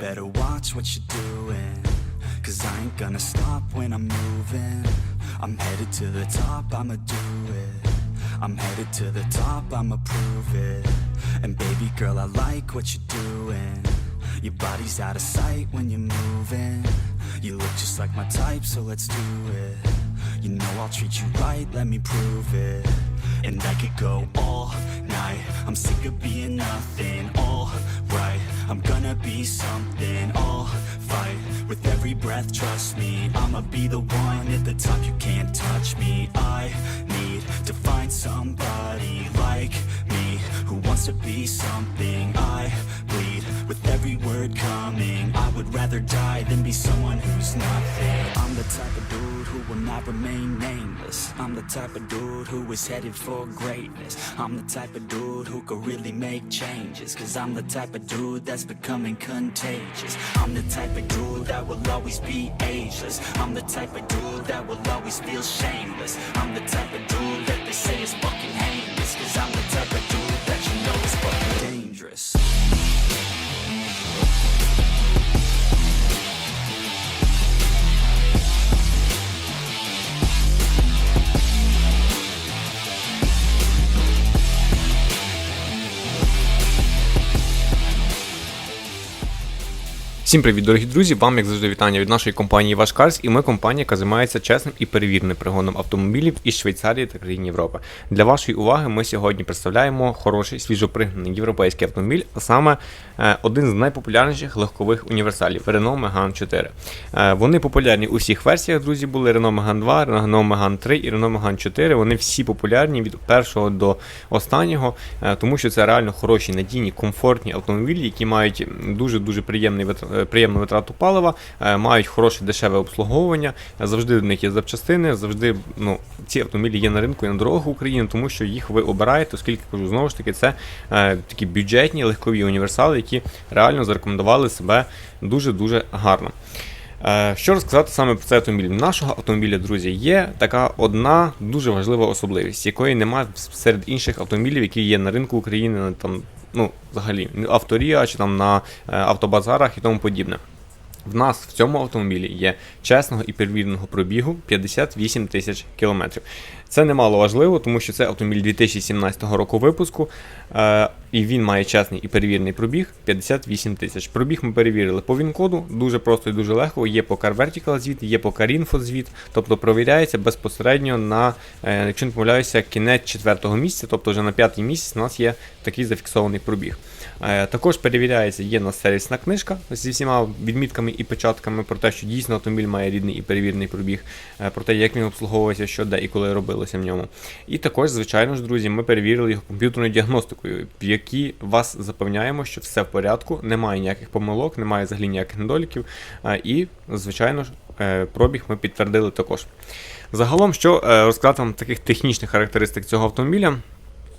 Better watch what you're doing Cause I ain't gonna stop when I'm moving. I'm headed to the top, I'ma do it. I'm headed to the top, I'ma prove it. And baby girl, I like what you're doing. Your body's out of sight when you're moving. You look just like my type, so let's do it. You know I'll treat you right, let me prove it. And I could go all night. I'm sick of being nothing, all right I'm gonna be something, all fight With every breath, trust me. I'ma be the one at the top, you can't touch me. I need to find somebody like me Who wants to be something. I bleed with every word coming. I would rather die than be someone who's nothing. I'm the type of dude who will not remain nameless. I'm the type of dude who is headed for greatness. I'm the type of dude who could really make changes Cause I'm the type of dude that's becoming contagious. I'm the type of dude that will always be ageless. I'm the type of dude that will always feel shameless. I'm the type of dude that they say is fucking heinous Cause I'm the type of dude that you know is fucking dangerous Всім привіт, дорогі друзі! Вам, як завжди, вітання від нашої компанії Ваш Карс, і ми компанія, яка займається чесним і перевіреним пригоном автомобілів із Швейцарії та країн Європи. Для вашої уваги ми сьогодні представляємо хороший свіжопригнаний європейський автомобіль, а саме е, один з найпопулярніших легкових універсалів Renault Megane 4. Е, Вони популярні у всіх версіях, друзі, були Renault Megane 2, Renault Megane 3 і Renault Megane 4. Вони всі популярні від першого до останнього, е, тому що це реально хороші, надійні, комфортні автомобілі, які мають дуже-дуже приємний вит- е, приємну витрату палива, е, мають хороше дешеве обслуговування, е, завжди в них є запчастини, завжди ну, ці автомобілі є на ринку і на дорогах України, тому що їх ви обираєте, оскільки кажу, знову ж таки, це е, такі бюджетні легкові універсали, які реально зарекомендували себе дуже-дуже гарно. Е, Що розказати саме про цей автомобіль? Нашого автомобіля, друзі, є така одна дуже важлива особливість, якої немає серед інших автомобілів, які є на ринку України, там, ну, взагалі, авторія чи там на е, автобазарах і тому подібне. В нас в цьому автомобілі є чесного і перевіреного пробігу 58 тисяч кілометрів. Це немало важливо, тому що це автомобіль 2017 року випуску, е, і він має чесний і перевірений пробіг 58 тисяч. Пробіг ми перевірили по ВІН-коду, дуже просто і дуже легко. Є по Car Vertical звіт, є по Car Info звіт, тобто провіряється безпосередньо на, е, якщо не помиляюся, кінець четвертого місяця, тобто вже на п'ятий місяць у нас є такий зафіксований пробіг. Е, Також перевіряється, є у нас сервісна книжка зі всіма відмітками і печатками про те, що дійсно автомобіль має рідний і перевірений пробіг, е, про те, як він обслуговувався, що де і коли робилося в ньому. І також, звичайно ж, друзі, ми перевірили його комп'ютерною діагностикою, в якій вас запевняємо, що все в порядку, немає ніяких помилок, немає взагалі ніяких недоліків. е, І, звичайно ж, пробіг ми підтвердили також. Загалом, що розказати вам таких технічних характеристик цього автомобіля.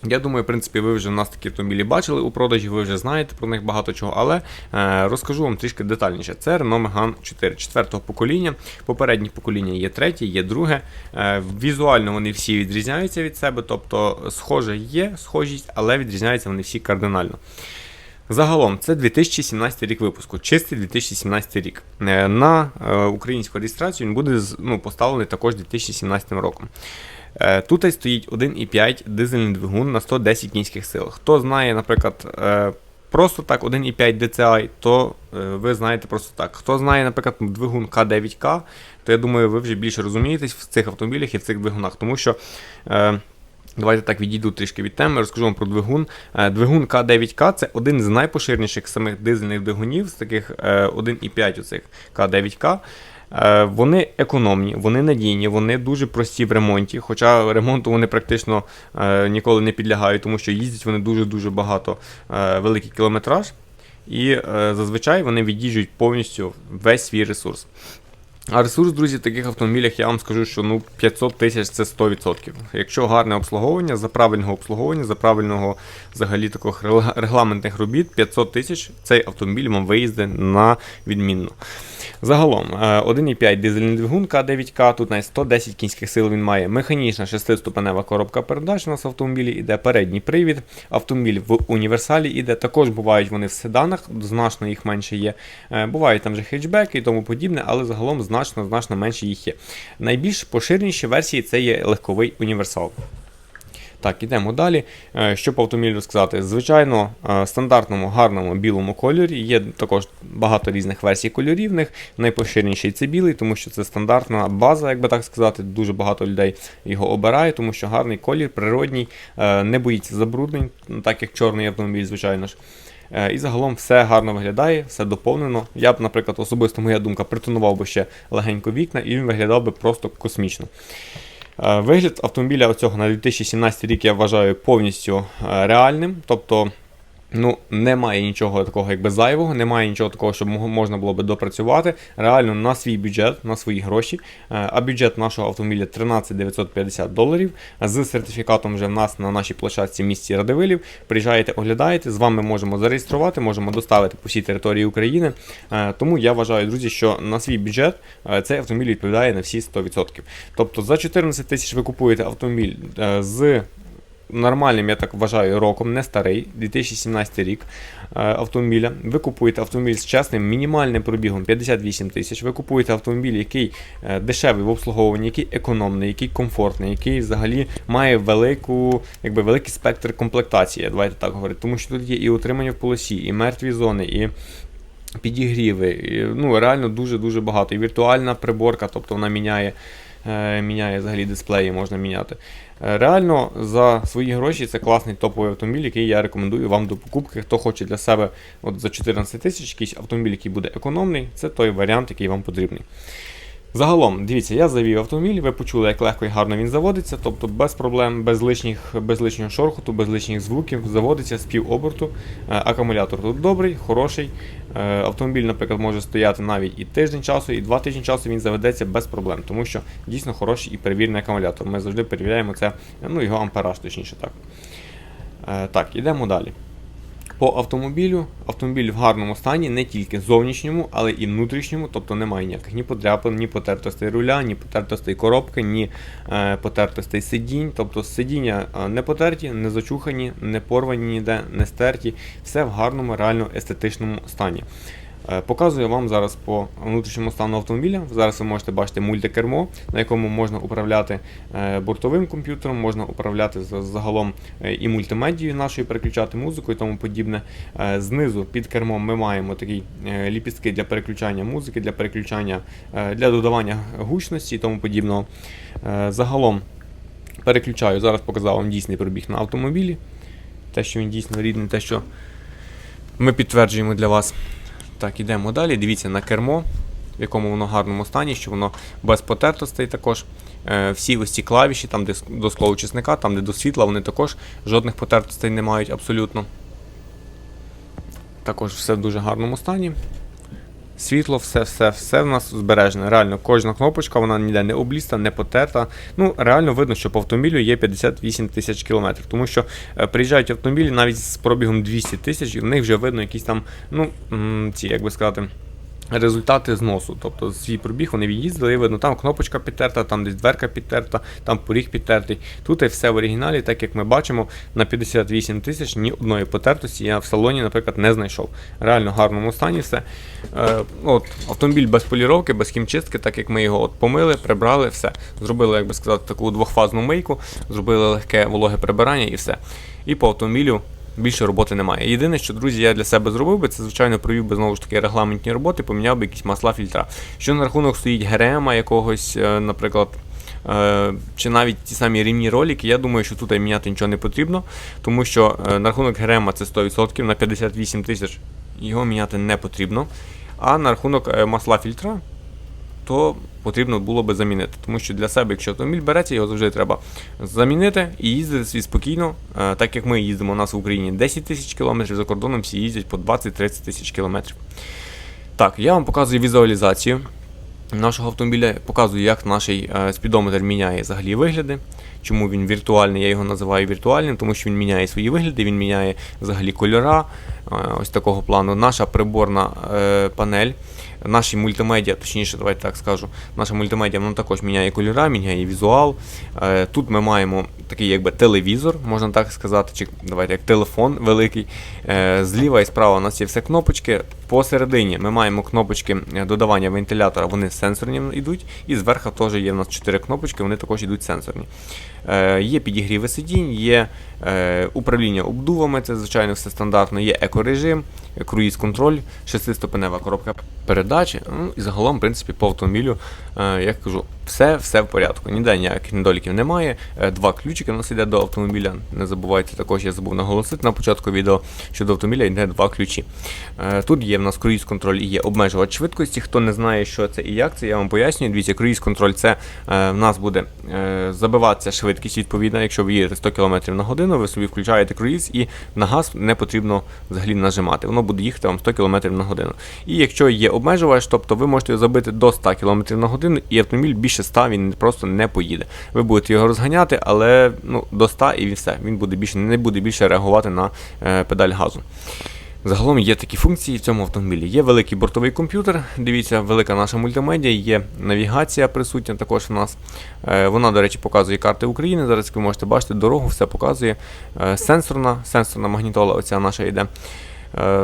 Я думаю, в принципі, ви вже в нас такі автомобілі бачили у продажі, ви вже знаєте про них багато чого, але е, розкажу вам трішки детальніше. Це Renault Megane 4 четвертого покоління. Попереднє покоління є третє, є друге. Е, візуально вони всі відрізняються від себе, тобто схоже є схожість, але відрізняються вони всі кардинально. Загалом, це 2017 рік випуску, чистий 2017 рік. Е, На е, українську реєстрацію він буде ну, поставлений також 2017 роком. Е, Тут стоїть 1,5 дизельний двигун на 110 кінських сил. Хто знає, наприклад, е, просто так 1,5 DCI, то е, ви знаєте просто так. Хто знає, наприклад, двигун К9К, то я думаю, ви вже більше розумієтесь в цих автомобілях і в цих двигунах, тому що. Давайте так відійду трішки від теми, розкажу вам про двигун. Двигун К9К це один з найпоширеніших самих дизельних двигунів, з таких е, 1,5 оцих К9К. Е, Вони економні, вони надійні, вони дуже прості в ремонті. Хоча ремонту вони практично е, ніколи не підлягають, тому що їздять вони дуже-дуже багато, е, великий кілометраж. І зазвичай вони від'їжджують повністю весь свій ресурс. А ресурс, друзі, в таких автомобілях я вам скажу, що ну 500 тисяч це 100%. Якщо гарне обслуговування, за правильного обслуговування, за правильного взагалі таких регламентних робіт, 500 тисяч цей автомобіль вам виїзде на відмінно. Загалом е, 1,5 дизельний двигун К9К, тут навіть 110 кінських сил він має. Механічна шестиступенева коробка передач у нас в автомобілі, іде передній привід. Автомобіль в універсалі іде. Також бувають вони в седанах, значно їх менше є. Е, Бувають там же хетчбеки і тому подібне, але загалом значно значно менше їх є. Найбільш поширеніші версії це є легковий універсал. Так, ідемо далі. Е, Що по автомобілю розказати? Звичайно, е, стандартному гарному білому кольорі. Є також багато різних версій кольорів. в них. Найпоширеніший це білий, тому що це стандартна база, як би так сказати. Дуже багато людей його обирає, тому що гарний колір, природній, е, не боїться забруднень, так як чорний автомобіль, звичайно ж. І загалом все гарно виглядає, все доповнено. Я б, наприклад, особисто моя думка, притонував би ще легенько вікна, і він виглядав би просто космічно. Е, Вигляд автомобіля оцього на 2017 рік я вважаю повністю е, реальним. Тобто, ну, немає нічого такого якби зайвого, немає нічого такого, щоб можна було би допрацювати. Реально на свій бюджет, на свої гроші. Е, А бюджет нашого автомобіля 13 950 доларів. З сертифікатом вже в нас на нашій площадці місті Радивилів. Приїжджаєте, оглядаєте, з вами можемо зареєструвати, можемо доставити по всій території України. Е, Тому я вважаю, друзі, що на свій бюджет е, цей автомобіль відповідає на всі 100%. Тобто за 14 тисяч ви купуєте автомобіль з нормальним, я так вважаю, роком, не старий, 2017 рік е, автомобіля. Ви купуєте автомобіль з чесним мінімальним пробігом 58 тисяч. Ви купуєте автомобіль, який е, дешевий в обслуговуванні, який економний, який комфортний, який взагалі має велику, якби, великий спектр комплектації, давайте так говорити. Тому що тут є і утримання в полосі, і мертві зони, і підігріви. Ну, реально дуже-дуже багато. І віртуальна приборка, тобто вона міняє, міняє взагалі дисплеї, можна міняти. Е, Реально за свої гроші це класний топовий автомобіль, який я рекомендую вам до покупки. Хто хоче для себе от за 14 тисяч якийсь автомобіль, який буде економний, це той варіант, який вам потрібний. Загалом, дивіться, я завів автомобіль, ви почули, як легко і гарно він заводиться, тобто без проблем, без лишніх, без лишнього шорхоту, без лишніх звуків, заводиться з півоберту. Е, Акумулятор тут добрий, хороший. Е, Автомобіль, наприклад, може стояти навіть і тиждень часу, і два тижні часу він заведеться без проблем, тому що дійсно хороший і перевірений акумулятор. Ми завжди перевіряємо це, ну його ампераж, точніше так. Е, Так, ідемо далі. По автомобілю, автомобіль в гарному стані, не тільки зовнішньому, але і внутрішньому, тобто немає ніяких ні подряпин, ні потертостей руля, ні потертостей коробки, ні е, потертостей сидінь. Тобто сидіння е, не потерті, не зачухані, не порвані ніде, не стерті. Все в гарному, реально естетичному стані. Е, Показую вам зараз по внутрішньому стану автомобіля. Зараз ви можете бачити мультикермо, на якому можна управляти е, бортовим комп'ютером, можна управляти загалом е, і мультимедією нашою, переключати музику і тому подібне. Знизу під кермом ми маємо такі ліпістки для переключання музики, для переключання для додавання гучності і тому подібного. Загалом переключаю, зараз показав вам дійсний пробіг на автомобілі. Те, що він дійсно рідний, те, що ми підтверджуємо для вас. Так, ідемо далі. Дивіться на кермо, в якому воно гарному стані, що воно без потертостей також. Е, всі ось ці клавіші, там, де до склоучасника, там, де до світла, вони також жодних потертостей не мають абсолютно. Також все в дуже гарному стані. Світло, все, все, все в нас збережене. Реально, кожна кнопочка, вона ніде не обліста, не потерта. Ну, реально видно, що по автомобілю є 58 тисяч кілометрів. Тому що е, приїжджають автомобілі навіть з пробігом 200 тисяч, і в них вже видно якісь там, ну, ці, як би сказати. Результати зносу, тобто свій пробіг вони від'їздили, і видно, там кнопочка підтерта, там десь дверка підтерта, там поріг підтертий. Тут і все в оригіналі, так як ми бачимо, на 58 тисяч ні одної потертості я в салоні, наприклад, не знайшов. Реально гарному стані все. Е, от, автомобіль без поліровки, без хімчистки, так як ми його от помили, прибрали, все. Зробили, як би сказати, таку двохфазну мийку, зробили легке вологе прибирання і все. І по автомобілю більше роботи немає. Єдине, що, друзі, я для себе зробив би, це, звичайно, провів би знову ж таки регламентні роботи, поміняв би якісь масла фільтра. Що на рахунок стоїть ГРМа якогось, е, наприклад. е, Чи навіть ті самі рівні ролики, я думаю, що тут міняти нічого не потрібно, тому що е, на рахунок ГРМа це 100%, на 58 тисяч його міняти не потрібно. А на рахунок масла фільтра, то потрібно було би замінити. Тому що для себе, якщо автомобіль береться, його завжди треба замінити і їздити собі спокійно, е, так як ми їздимо у нас в Україні 10 тисяч кілометрів, за кордоном всі їздять по 20-30 тисяч кілометрів. Так, я вам показую візуалізацію нашого автомобіля, показую, як наш е, спідометр міняє взагалі вигляди. Чому він віртуальний, я його називаю віртуальним, тому що він міняє свої вигляди, він міняє взагалі кольора. е, Ось такого плану. Наша приборна панель Наші мультимедіа, точніше, давайте так скажу, наша мультимедіа воно також міняє кольора, міняє візуал. Е, Тут ми маємо такий якби телевізор, можна так сказати, чи давайте як телефон великий. Е, Зліва і справа у нас є все кнопочки. Посередині ми маємо кнопочки е, додавання вентилятора, вони сенсорні йдуть. І зверху теж є у нас 4 кнопочки, вони також йдуть сенсорні. Е, Є підігріви сидінь, є е, управління обдувами, це звичайно все стандартно, є екорежим, круїз контроль, шестиступенева коробка передач. Ну і загалом, в принципі, по автомобілю, е, як кажу, все, все в порядку. Ніде ніяких недоліків немає. Е, Два ключики у нас йде до автомобіля. Не забувайте, також я забув наголосити на початку відео, що до автомобіля йде два ключі. Е, Тут є в нас круїз контроль і є обмежувач швидкості. Хто не знає, що це і як це, я вам пояснюю. Дивіться, круїз контроль це е, в нас буде забиватися швидкість відповідна. Якщо ви їдете 100 км на годину, ви собі включаєте круїз і на газ не потрібно взагалі нажимати. Воно буде їхати вам 100 км на годину. І якщо є обмежувач, тобто ви можете забити до 100 км на годину, і автомобіль більше 100 він просто не поїде. Ви будете його розганяти, але ну, до 100 і все. Він буде більше не буде більше реагувати на е, педаль газу. Загалом є такі функції в цьому автомобілі. Є великий бортовий комп'ютер, дивіться, велика наша мультимедіа, є навігація присутня також в нас. Е, Вона, до речі, показує карти України. Зараз ви можете бачити дорогу, все показує. Е, Сенсорна, сенсорна магнітола, оця наша йде. Е,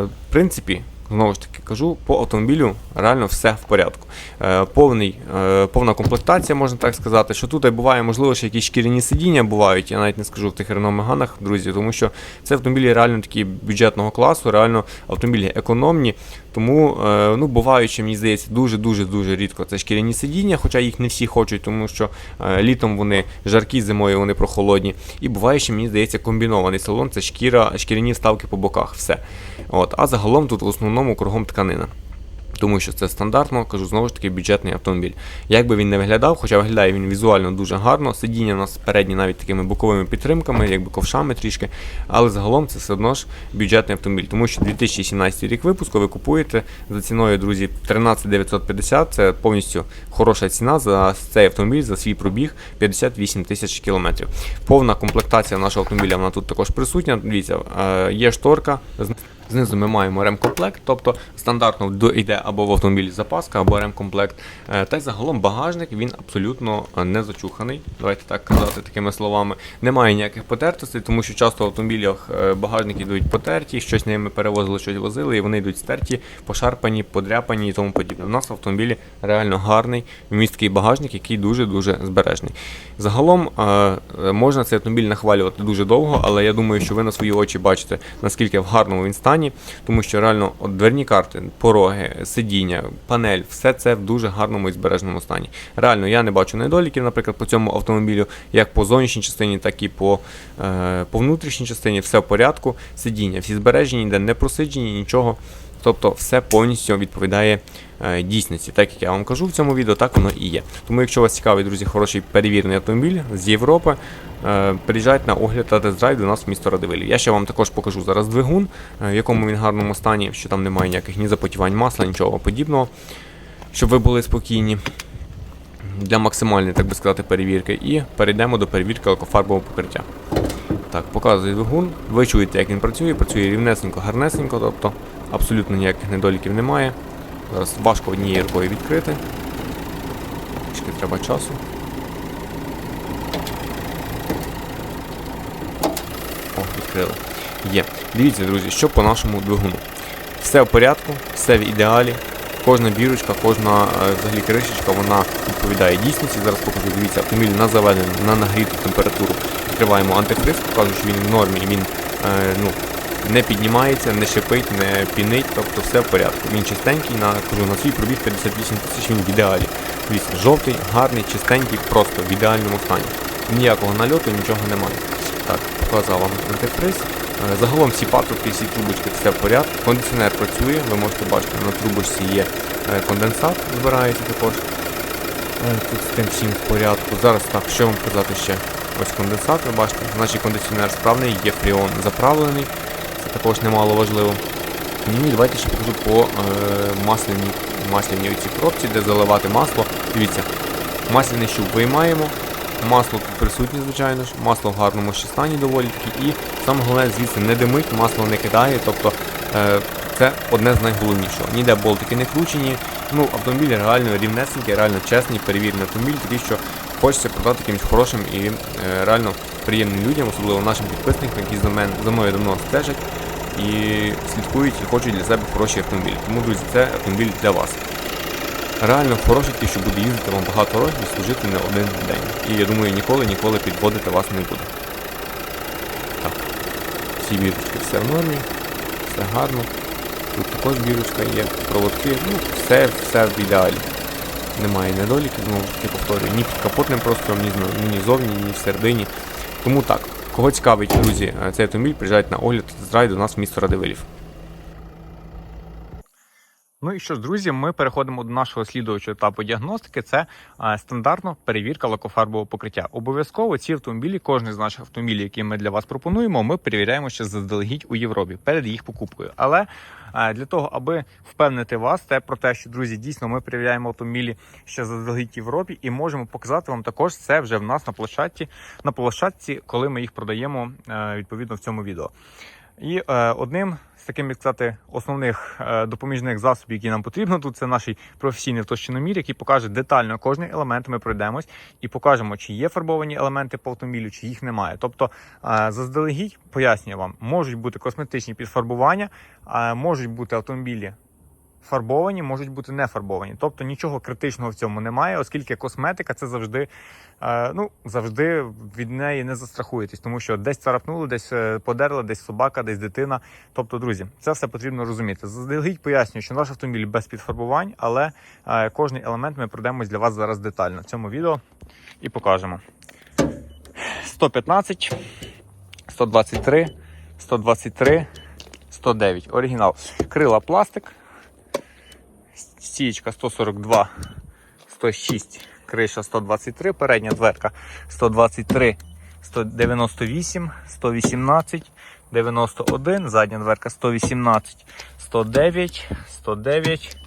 В принципі, знову ж таки кажу, по автомобілю реально все в порядку. Е, Повний, е, повна комплектація, можна так сказати, що тут буває, можливо, ще якісь шкіряні сидіння бувають, я навіть не скажу в тих Renault друзі, тому що це автомобілі реально такі бюджетного класу, реально автомобілі економні. Тому е, ну, буваючи, мені здається, дуже-дуже дуже рідко це шкіряні сидіння, хоча їх не всі хочуть, тому що е, літом вони жаркі, зимою вони прохолодні. І буває, що мені здається, комбінований салон це шкіра, шкіряні вставки по боках. Все. От. А загалом тут в основному кругом тканина. Тому що це стандартно, кажу знову ж таки, бюджетний автомобіль. Як би він не виглядав, хоча виглядає він візуально дуже гарно, сидіння у нас передні навіть такими боковими підтримками, якби ковшами трішки, але загалом це все одно ж бюджетний автомобіль. Тому що 2017 рік випуску ви купуєте за ціною, друзі, 13950, це повністю хороша ціна за цей автомобіль, за свій пробіг 58 тисяч кілометрів. Повна комплектація нашого автомобіля вона тут також присутня. Дивіться, е, є шторка. Знизу ми маємо ремкомплект, тобто стандартно йде або в автомобілі запаска, або ремкомплект. Е, Та й загалом багажник він абсолютно е, не зачуханий. Давайте так казати такими словами. Немає ніяких потертостей, тому що часто в автомобілях е, багажники йдуть потерті, щось ними перевозили, щось возили, і вони йдуть стерті, пошарпані, подряпані і тому подібне. У нас в автомобілі реально гарний місткий багажник, який дуже-дуже збережний. Загалом можна цей автомобіль нахвалювати дуже довго, але я думаю, що ви на свої очі бачите, наскільки в гарному він стані, тому що реально от дверні карти, пороги, сидіння, панель, все це в дуже гарному і збережному стані. Реально, я не бачу недоліків, наприклад, по цьому автомобілю, як по зовнішній частині, так і по, е, по внутрішній частині, все в порядку. Сидіння, всі збережені, ніде не просиджені, нічого. Тобто все повністю відповідає е, дійсності. Так як я вам кажу в цьому відео, так воно і є. Тому, якщо вас цікавий, друзі, хороший перевірений автомобіль з Європи, е, приїжджайте на огляд та тест-драйв до нас в місто Радивилі. Я ще вам також покажу зараз двигун, е, в якому він гарному стані, що там немає ніяких ні запотівань масла, нічого подібного, щоб ви були спокійні. Для максимальної, так би сказати, перевірки. І перейдемо до перевірки лакофарбового покриття. Так, показує двигун. Ви чуєте, як він працює, працює рівнесенько, гарнесенько, тобто абсолютно ніяких недоліків немає. Зараз важко однією рукою відкрити. Трішки треба часу. О, відкрили. Є. Дивіться, друзі, що по нашому двигуну. Все в порядку, все в ідеалі. Кожна бірочка, кожна е, взагалі кришечка, вона відповідає дійсності. Зараз покажу, дивіться, автомобіль на заведену, на нагріту температуру. Відкриваємо антифриз, покажу, що він в нормі він е, ну, не піднімається, не шипить, не пінить, тобто все в порядку. Він чистенький, на, кажу, на свій пробіг 58 тисяч, він в ідеалі. Дивіться, жовтий, гарний, чистенький, просто в ідеальному стані. Ніякого нальоту, нічого немає. Так, показав вам антифриз. Е, Загалом всі патрубки, всі трубочки, все в порядку. Кондиціонер працює, ви можете бачити, на трубочці є е, конденсат, збирається також. Е, Тут з тим всім в порядку. Зараз так, що вам казати ще? Ось конденсат, ви бачите, значить кондиціонер справний, є фріон заправлений, це також немало важливо. І давайте ще покажу по е, масляній, масляній коробці, де заливати масло. Дивіться, масляний щуп виймаємо, масло тут присутнє, звичайно ж, масло в гарному ще стані доволі таки. І саме головне звідси не димить, масло не кидає, тобто е, Це одне з найголовнішого. Ніде болтики не кручені. Ну, автомобіль реально рівнесенький, реально чесний, перевірений автомобіль, такий, що хочеться продати якимось хорошим і е, реально приємним людям, особливо нашим підписникам, які за, мен, за мною давно стежать і слідкують і хочуть для себе хороші автомобілі. Тому, друзі, це автомобіль для вас. Реально хороший, що буде їздити вам багато років і служити не один день. І я думаю, ніколи ніколи підводити вас не буде. Так, всі бірочки все в нормі, все гарно. Тут також бірочка є, проводки, ну, все, все в ідеалі. Немає недоліків, ну я повторюю, ні під капотним простором, ні, ні зовні, ні всередині. Тому так, кого цікавить, друзі, е, цей автомобіль, приїжджайте на огляд тест-драйв до нас в місто Радивилів. Ну і що ж, друзі, ми переходимо до нашого слідуючого етапу діагностики. Це стандартна перевірка лакофарбового покриття. Обов'язково ці автомобілі, кожен з наших автомобілів, які ми для вас пропонуємо, ми перевіряємо ще заздалегідь у Європі перед їх покупкою. Але для того, аби впевнити вас, це про те, що друзі, дійсно ми перевіряємо автомобілі ще заздалегідь в Європі, і можемо показати вам також це вже в нас на площадці, на площадці, коли ми їх продаємо е, відповідно в цьому відео. І е, одним з таким, як сказати, основних е, допоміжних засобів, які нам потрібно тут, це наш професійний товщиномір, який покаже детально кожний елемент. Ми пройдемось і покажемо, чи є фарбовані елементи по автомобілю, чи їх немає. Тобто, е, заздалегідь пояснюю вам, можуть бути косметичні підфарбування, е, можуть бути автомобілі. Фарбовані, можуть бути не фарбовані. Тобто нічого критичного в цьому немає, оскільки косметика це завжди, е, ну, завжди від неї не застрахуєтесь, тому що десь царапнули, десь е, подерли, десь собака, десь дитина. Тобто, друзі, це все потрібно розуміти. Заздалегідь пояснюю, що наш автомобіль без підфарбувань, але е, кожний елемент ми пройдемось для вас зараз детально в цьому відео і покажемо. 115, 123, 123, 109. Оригінал. Крила пластик. Стієчка 142, 106, криша 123, передня дверка 123, 198, 118, 91, задня дверка 118, 109, 109,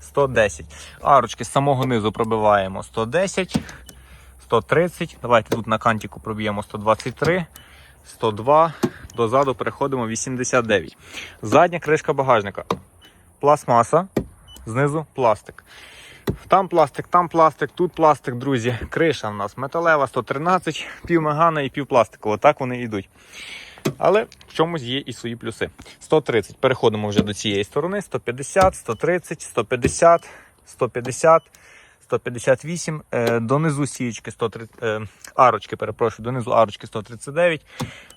110. Арочки з самого низу пробиваємо 110, 130. Давайте тут на кантику проб'ємо 123, 102, дозаду переходимо 89. Задня кришка багажника. Пластмаса, знизу пластик. Там пластик, там пластик, тут пластик, друзі. Криша в нас металева 113, півмегана і півпластикова. Так вони йдуть. Але в чомусь є і свої плюси. 130. Переходимо вже до цієї сторони. 150, 130, 150, 150, 158. Е, донизу сієчки 130, е, арочки, перепрошую, донизу арочки 139.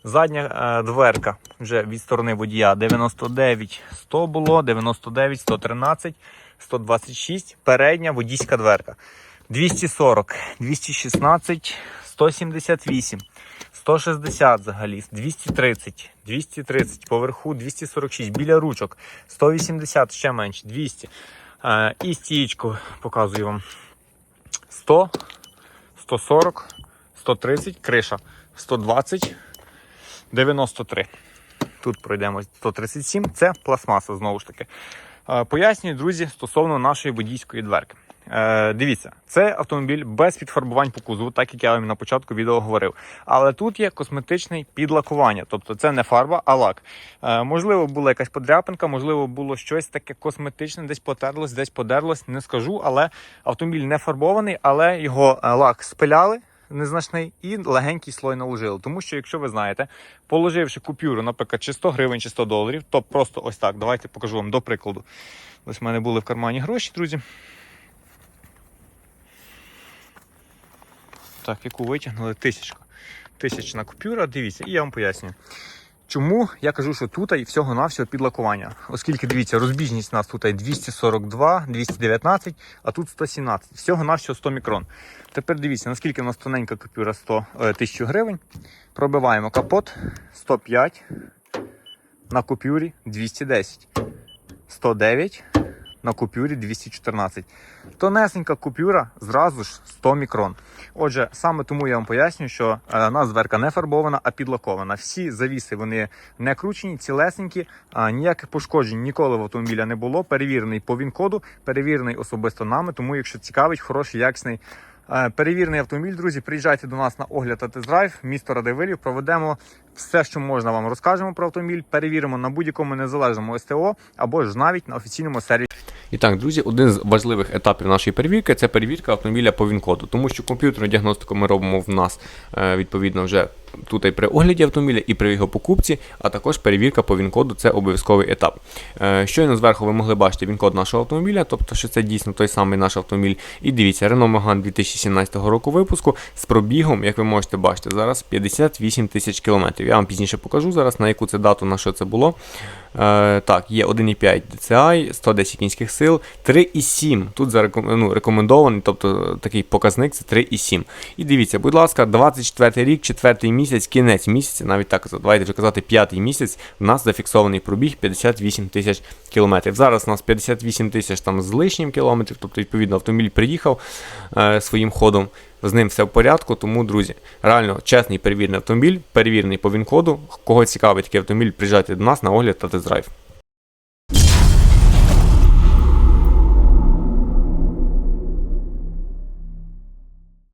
Задня е, дверка вже від сторони водія 99, 100 було, 99, 113, 126. Передня водійська дверка. 240, 216, 178, 160 взагалі, 230, 230, поверху 246, біля ручок, 180, ще менше, 200. І стієчку показую вам. 100, 140, 130, криша, 120, 93. Тут пройдемо 137. Це пластмаса знову ж таки. Пояснюю, друзі, стосовно нашої водійської дверки. Е, дивіться, це автомобіль без підфарбувань по кузову, так як я вам на початку відео говорив. Але тут є косметичний підлакування, тобто це не фарба, а лак. Е, можливо, була якась подряпинка, можливо, було щось таке косметичне, десь потерлось, десь подерлось, не скажу. Але автомобіль не фарбований, але його е, лак спиляли незначний і легенький слой наложили. Тому що, якщо ви знаєте, положивши купюру, наприклад, чи 100 гривень, чи 100 доларів, то просто ось так. Давайте покажу вам до прикладу. Ось в мене були в кармані гроші, друзі. Так, яку витягнули? Тисячка. Тисячна купюра, дивіться, і я вам пояснюю. Чому я кажу, що тут і всього-навсього підлакування? Оскільки дивіться, розбіжність у нас тут 242, 219, а тут 117. Всього-навсього 100 мікрон. Тепер дивіться, наскільки у нас тоненька купюра 100 е, 1000 гривень. Пробиваємо капот 105 на купюрі 210, 109 на купюрі 214. Тонесенька купюра зразу ж 100 мікрон. Отже, саме тому я вам пояснюю, що е, нас дверка не фарбована, а підлакована. Всі завіси вони не кручені, цілесенькі, а ніяких пошкоджень ніколи в автомобіля не було. Перевірений по ВІН-коду, перевірений особисто нами. Тому, якщо цікавить, хороший якісний Е, Перевірений автомобіль, друзі, приїжджайте до нас на огляд та тест-драйв, місто Радивилів, проведемо все, що можна вам розкажемо про автомобіль, перевіримо на будь-якому незалежному СТО або ж навіть на офіційному сервісі. І так, друзі, один з важливих етапів нашої перевірки це перевірка автомобіля по ВІН-коду, тому що комп'ютерну діагностику ми робимо в нас е, відповідно вже тут і при огляді автомобіля, і при його покупці, а також перевірка по ВІН-коду це обов'язковий етап. Е, Щойно зверху ви могли бачити ВІН-код нашого автомобіля, тобто, що це дійсно той самий наш автомобіль. І дивіться, Renault Megane 2017 року випуску з пробігом, як ви можете бачити, зараз 58 тисяч кілометрів. Я вам пізніше покажу зараз, на яку це дату, на що це було. Е, так, є 1,5 DCI, 110 кінських сил, 3,7. Тут зареком- ну, рекомендований, тобто такий показник це 3,7. І дивіться, будь ласка, 24 рік, 4 місяць, кінець місяця, навіть так, давайте вже казати, п'ятий місяць, в нас зафіксований пробіг 58 тисяч кілометрів. Зараз у нас 58 тисяч там з лишнім кілометрів, тобто, відповідно, автомобіль приїхав е, своїм ходом. З ним все в порядку, тому, друзі, реально чесний перевірний автомобіль, перевірений по ВІН-коду. Кого цікавить такий автомобіль, приїжджайте до нас на огляд та тест-драйв.